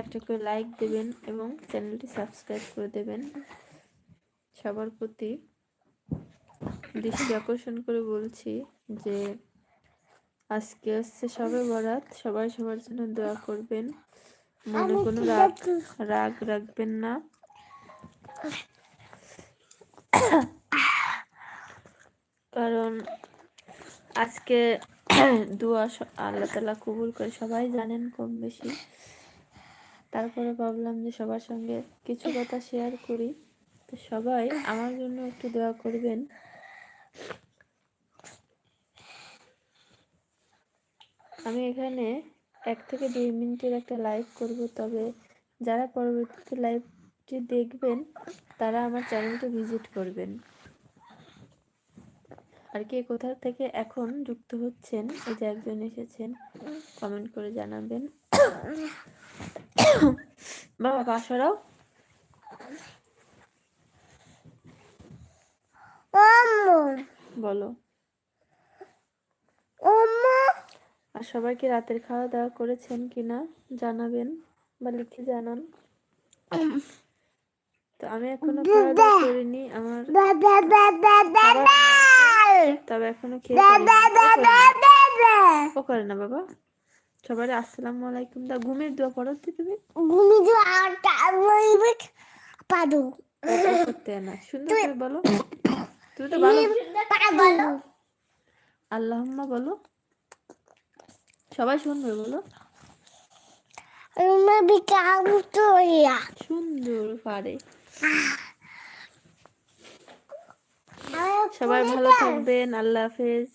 একটা করে লাইক দেবেন এবং চ্যানেলটি সাবস্ক্রাইব করে দেবেন। সবার প্রতি দৃষ্টি আকর্ষণ করে বলছি যে আজকে হচ্ছে সবে বরাত সবাই সবার জন্য দোয়া করবেন। মনে কোনো রাগ রাগ রাখবেন না। কারণ আজকে দোয়া আল্লাহ তালা কবুল করে সবাই জানেন কম বেশি। তারপরে ভাবলাম যে সবার সঙ্গে কিছু কথা শেয়ার করি। তো সবাই আমার জন্য একটু দোয়া করবেন। আমি এখানে এক থেকে দুই মিনিটের একটা লাইভ করব, তবে যারা পরবর্তীতে লাইভটি দেখবেন, তারা আমার চ্যানেলটি ভিজিট করবেন। আর কে কোথা থেকে এখন যুক্ত হচ্ছেন, এই যে একজন এসেছেন কমেন্ট করে জানাবেন। বাবা বাসরাও বলো। আর সবাই কি রাতের খাওয়া দাওয়া করেছেন কিনা জানাবেন বা লিখে জানান। তো আমি এখনও খাওয়া দাওয়া করিনি আমার তবে এখনও খেয়ে। ও করে না বাবা। সবাই আসসালামু আলাইকুম। দা ঘুমের দোয়া পড়ো তো তুমি? পাদু। করতে না। সুন্দর করে বলো। তুমি তো ভালো। আল্লাহম্মা বলো। সবাই শুনবে বলো। বিকাবুতরিয়া সুন্দর পারে। সবাই ভালো থাকবেন। আল্লাহ হাফেজ।